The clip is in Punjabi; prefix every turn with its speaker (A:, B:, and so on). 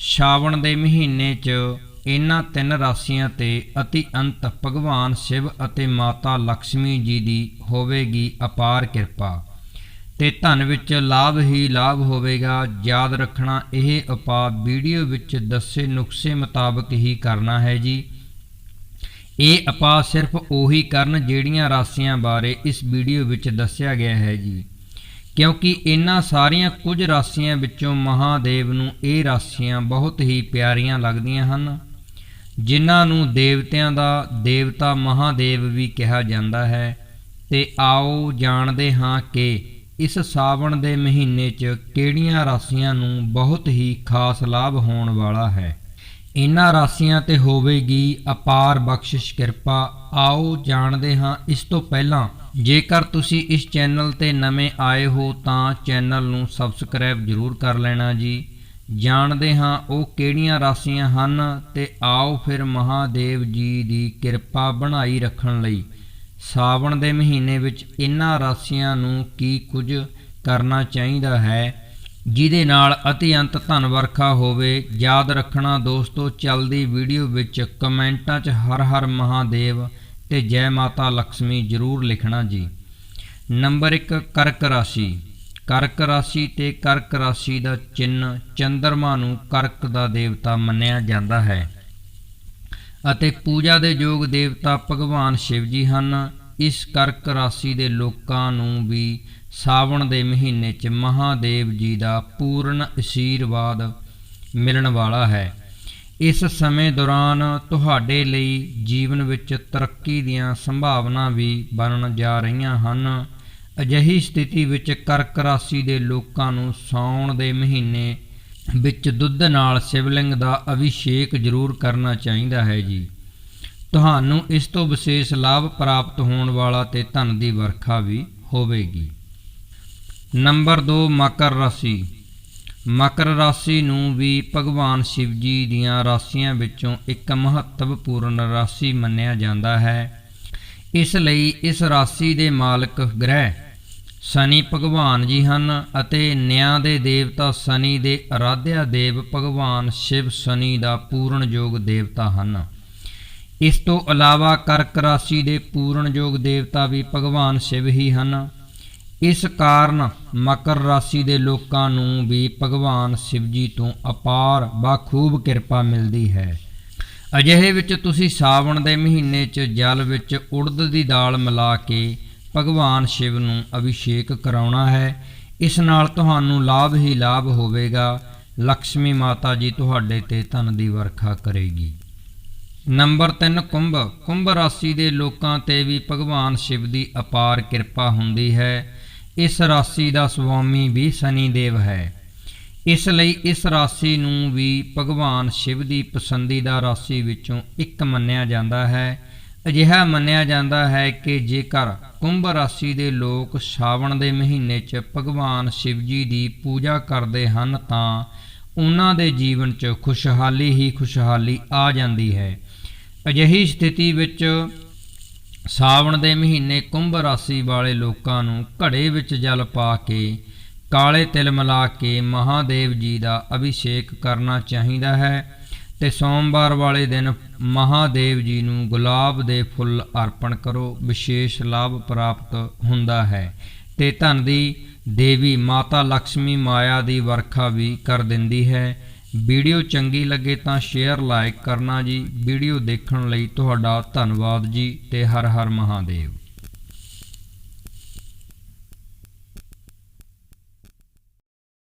A: ਸ਼ਾਵਣ ਦੇ ਮਹੀਨੇ 'ਚ ਇਹਨਾਂ ਤਿੰਨ ਰਾਸ਼ੀਆਂ ਤੇ ਅਤੀ ਅੰਤ ਭਗਵਾਨ ਸ਼ਿਵ ਅਤੇ ਮਾਤਾ ਲక్ష్ਮੀ ਜੀ ਦੀ ਹੋਵੇਗੀ ਅਪਾਰ ਕਿਰਪਾ। ਤੇ ਧਨ ਵਿੱਚ ਲਾਭ ਹੀ ਲਾਭ ਹੋਵੇਗਾ, ਯਾਦ ਰੱਖਣਾ ਇਹ ਉਪਾਅ ਵੀਡੀਓ ਵਿੱਚ ਦੱਸੇ ਨੁਕਸੇ ਮੁਤਾਬਕ ਹੀ ਕਰਨਾ ਹੈ ਜੀ। ਇਹ ਉਪਾਅ ਸਿਰਫ ਉਹੀ ਕਰਨ ਜਿਹੜੀਆਂ ਰਾਸ਼ੀਆਂ ਬਾਰੇ ਇਸ ਵੀਡੀਓ ਵਿੱਚ ਦੱਸਿਆ ਗਿਆ ਹੈ ਜੀ। ਕਿਉਂਕਿ ਇਹਨਾਂ ਸਾਰੀਆਂ ਕੁਝ ਰਾਸ਼ੀਆਂ ਵਿੱਚੋਂ ਮਹਾਦੇਵ ਨੂੰ ਇਹ ਰਾਸ਼ੀਆਂ ਬਹੁਤ ਹੀ ਪਿਆਰੀਆਂ ਲੱਗਦੀਆਂ ਹਨ, ਜਿਨ੍ਹਾਂ ਨੂੰ ਦੇਵਤਿਆਂ ਦਾ ਦੇਵਤਾ ਮਹਾਦੇਵ ਵੀ ਕਿਹਾ ਜਾਂਦਾ ਹੈ। ਤੇ ਆਓ ਜਾਣਦੇ ਹਾਂ ਕਿ ਇਸ ਸਾਵਣ ਦੇ ਮਹੀਨੇ 'ਚ ਕਿਹੜੀਆਂ ਰਾਸ਼ੀਆਂ ਨੂੰ ਬਹੁਤ ਹੀ ਖਾਸ ਲਾਭ ਹੋਣ ਵਾਲਾ ਹੈ। ਇਹਨਾਂ ਰਾਸ਼ੀਆਂ ਤੇ ਹੋਵੇਗੀ ਅਪਾਰ ਬਖਸ਼ਿਸ਼ ਕਿਰਪਾ। ਆਓ ਜਾਣਦੇ ਹਾਂ ਇਸ ਤੋਂ ਪਹਿਲਾਂ ਜੇਕਰ ਤੁਸੀਂ ਇਸ ਚੈਨਲ ਤੇ ਨਵੇਂ ਆਏ ਹੋ ਤਾਂ ਚੈਨਲ ਨੂੰ ਸਬਸਕ੍ਰਾਈਬ ਜ਼ਰੂਰ ਕਰ ਲੈਣਾ ਜੀ। ਜਾਣਦੇ ਹਾਂ ਉਹ ਕਿਹੜੀਆਂ ਰਾਸ਼ੀਆਂ ਹਨ ਤੇ ਆਓ ਫਿਰ ਮਹਾਦੇਵ ਜੀ ਦੀ ਕਿਰਪਾ ਬਣਾਈ ਰੱਖਣ ਲਈ। ਸਾਵਣ ਦੇ ਮਹੀਨੇ ਵਿੱਚ ਇਹਨਾਂ ਰਾਸ਼ੀਆਂ ਨੂੰ ਕੀ ਕੁਝ ਕਰਨਾ ਚਾਹੀਦਾ ਹੈ? ਜਿਹਦੇ ਨਾਲ ਅਤਿਅੰਤ ਧਨ ਵਰਖਾ ਹੋਵੇ। ਯਾਦ ਰੱਖਣਾ ਦੋਸਤੋ, ਚੱਲਦੀ ਵੀਡੀਓ ਵਿੱਚ ਕਮੈਂਟਾਂ 'ਚ ਹਰ ਹਰ ਮਹਾਦੇਵ ਤੇ ਜੈ ਮਾਤਾ ਲక్ష్ਮੀ ਜ਼ਰੂਰ ਲਿਖਣਾ ਜੀ। ਨੰਬਰ 1 ਕਰਕ ਰਾਸ਼ੀ। ਕਰਕ ਰਾਸ਼ੀ ਤੇ ਕਰਕ ਰਾਸ਼ੀ ਦਾ ਚਿੰਨ ਚੰਦਰਮਾ ਨੂੰ ਕਰਕ ਦਾ ਦੇਵਤਾ ਮੰਨਿਆ ਜਾਂਦਾ ਹੈ। ਅਤੇ ਪੂਜਾ ਦੇ ਯੋਗ ਦੇਵਤਾ ਭਗਵਾਨ ਸ਼ਿਵ ਜੀ ਹਨ। ਇਸ ਕਰਕ ਰਾਸ਼ੀ ਦੇ ਲੋਕਾਂ ਨੂੰ ਵੀ ਸਾਵਣ ਦੇ ਮਹੀਨੇ 'ਚ ਮਹਾਦੇਵ ਜੀ ਦਾ ਪੂਰਨ ਅਸ਼ੀਰਵਾਦ ਮਿਲਣ ਵਾਲਾ ਹੈ। ਇਸ ਸਮੇਂ ਦੌਰਾਨ ਤੁਹਾਡੇ ਲਈ ਜੀਵਨ ਵਿੱਚ ਤਰੱਕੀ ਦੀਆਂ ਸੰਭਾਵਨਾ ਵੀ ਬਣਨ ਜਾ ਰਹੀਆਂ ਹਨ। ਅਜਿਹੀ ਸਥਿਤੀ ਵਿੱਚ ਕਰਕ ਰਾਸ਼ੀ ਦੇ ਲੋਕਾਂ ਨੂੰ ਸਾਉਣ ਦੇ ਮਹੀਨੇ ਵਿੱਚ ਦੁੱਧ ਨਾਲ ਸ਼ਿਵਲਿੰਗ ਦਾ ਅਭਿਸ਼ੇਕ ਜ਼ਰੂਰ ਕਰਨਾ ਚਾਹੀਦਾ ਹੈ ਜੀ। ਤੁਹਾਨੂੰ ਇਸ ਤੋਂ ਵਿਸ਼ੇਸ਼ ਲਾਭ ਪ੍ਰਾਪਤ ਹੋਣ ਵਾਲਾ ਤੇ ਧਨ ਦੀ ਵਰਖਾ ਵੀ ਹੋਵੇਗੀ। ਨੰਬਰ 2 ਮਕਰ ਰਾਸ਼ੀ। ਮਕਰ ਰਾਸ਼ੀ ਨੂੰ ਵੀ ਭਗਵਾਨ ਸ਼ਿਵ ਜੀ ਦੀਆਂ ਰਾਸ਼ੀਆਂ ਵਿੱਚੋਂ ਇੱਕ ਮਹੱਤਵਪੂਰਨ ਰਾਸ਼ੀ ਮੰਨਿਆ ਜਾਂਦਾ ਹੈ। ਇਸ ਲਈ ਇਸ ਰਾਸ਼ੀ ਦੇ ਮਾਲਕ ਗ੍ਰਹਿ ਸ਼ਨੀ ਭਗਵਾਨ ਜੀ ਹਨ ਅਤੇ ਨਿਆਂ ਦੇ ਦੇਵਤਾ ਸ਼ਨੀ ਦੇ ਅਰਾਧਿਆ ਦੇਵ ਭਗਵਾਨ ਸ਼ਿਵ ਸ਼ਨੀ ਦਾ ਪੂਰਨ ਯੋਗ ਦੇਵਤਾ ਹਨ। ਇਸ ਤੋਂ ਇਲਾਵਾ ਕਰਕ ਰਾਸ਼ੀ ਦੇ ਪੂਰਨ ਯੋਗ ਦੇਵਤਾ ਵੀ ਭਗਵਾਨ ਸ਼ਿਵ ਹੀ ਹਨ। ਇਸ ਕਾਰਨ ਮਕਰ ਰਾਸ਼ੀ ਦੇ ਲੋਕਾਂ ਨੂੰ ਵੀ ਭਗਵਾਨ ਸ਼ਿਵ ਜੀ ਤੋਂ ਅਪਾਰ ਬਾਖੂਬ ਕਿਰਪਾ ਮਿਲਦੀ ਹੈ। ਅਜਿਹੇ ਵਿੱਚ ਤੁਸੀਂ ਸਾਵਣ ਦੇ ਮਹੀਨੇ 'ਚ ਜਲ ਵਿੱਚ ਉੜਦ ਦੀ ਦਾਲ ਮਿਲਾ ਕੇ ਭਗਵਾਨ ਸ਼ਿਵ ਨੂੰ ਅਭਿਸ਼ੇਕ ਕਰਾਉਣਾ ਹੈ। ਇਸ ਨਾਲ ਤੁਹਾਨੂੰ ਲਾਭ ਹੀ ਲਾਭ ਹੋਵੇਗਾ। ਲక్ష్ਮੀ ਮਾਤਾ ਜੀ ਤੁਹਾਡੇ ਤੇ ਧਨ ਦੀ ਵਰਖਾ ਕਰੇਗੀ। ਨੰਬਰ 3 ਕੁੰਭ। ਕੁੰਭ ਰਾਸ਼ੀ ਦੇ ਲੋਕਾਂ ਤੇ ਵੀ ਭਗਵਾਨ ਸ਼ਿਵ ਦੀ ਅਪਾਰ ਕਿਰਪਾ ਹੁੰਦੀ ਹੈ। ਇਸ ਰਾਸ਼ੀ ਦਾ ਸੁਆਮੀ ਵੀ ਸ਼ਨੀ ਦੇਵ ਹੈ। ਇਸ ਲਈ ਇਸ ਰਾਸ਼ੀ ਨੂੰ ਵੀ ਭਗਵਾਨ ਸ਼ਿਵ ਦੀ ਪਸੰਦੀਦਾ ਰਾਸ਼ੀ ਵਿੱਚੋਂ ਇੱਕ ਮੰਨਿਆ ਜਾਂਦਾ ਹੈ। ਅਜਿਹਾ ਮੰਨਿਆ ਜਾਂਦਾ ਹੈ ਕਿ ਜੇਕਰ ਕੁੰਭ ਰਾਸ਼ੀ ਦੇ ਲੋਕ ਸਾਵਣ ਦੇ ਮਹੀਨੇ 'ਚ ਭਗਵਾਨ ਸ਼ਿਵ ਜੀ ਦੀ ਪੂਜਾ ਕਰਦੇ ਹਨ ਤਾਂ ਉਹਨਾਂ ਦੇ ਜੀਵਨ 'ਚ ਖੁਸ਼ਹਾਲੀ ਹੀ ਖੁਸ਼ਹਾਲੀ ਆ ਜਾਂਦੀ ਹੈ। ਅਜਿਹੀ ਸਥਿਤੀ ਵਿੱਚ ਸਾਵਣ ਦੇ ਮਹੀਨੇ ਕੁੰਭ ਰਾਸ਼ੀ ਵਾਲੇ ਲੋਕਾਂ ਨੂੰ ਘੜੇ ਵਿੱਚ ਜਲ ਪਾ ਕੇ, ਕਾਲੇ ਤਿਲ ਮਿਲਾ ਕੇ ਮਹਾਦੇਵ ਜੀ ਦਾ ਅਭਿਸ਼ੇਕ ਕਰਨਾ ਚਾਹੀਦਾ ਹੈ ਤੇ ਸੋਮਵਾਰ ਵਾਲੇ ਦਿਨ ਮਹਾਦੇਵ ਜੀ ਨੂੰ ਗੁਲਾਬ ਦੇ ਫੁੱਲ ਅਰਪਣ ਕਰੋ, ਵਿਸ਼ੇਸ਼ ਲਾਭ ਪ੍ਰਾਪਤ ਹੁੰਦਾ ਹੈ ਤੇ ਧਨ ਦੀ ਦੇਵੀ ਮਾਤਾ ਲక్ష్ਮੀ ਮਾਇਆ ਦੀ ਵਰਖਾ ਵੀ ਕਰ ਦਿੰਦੀ ਹੈ। ਵੀਡੀਓ ਚੰਗੀ ਲੱਗੇ ਤਾਂ ਸ਼ੇਅਰ ਲਾਈਕ ਕਰਨਾ ਜੀ। ਵੀਡੀਓ ਦੇਖਣ ਲਈ ਤੁਹਾਡਾ ਧੰਨਵਾਦ ਜੀ ਤੇ ਹਰ ਹਰ ਮਹਾਦੇਵ।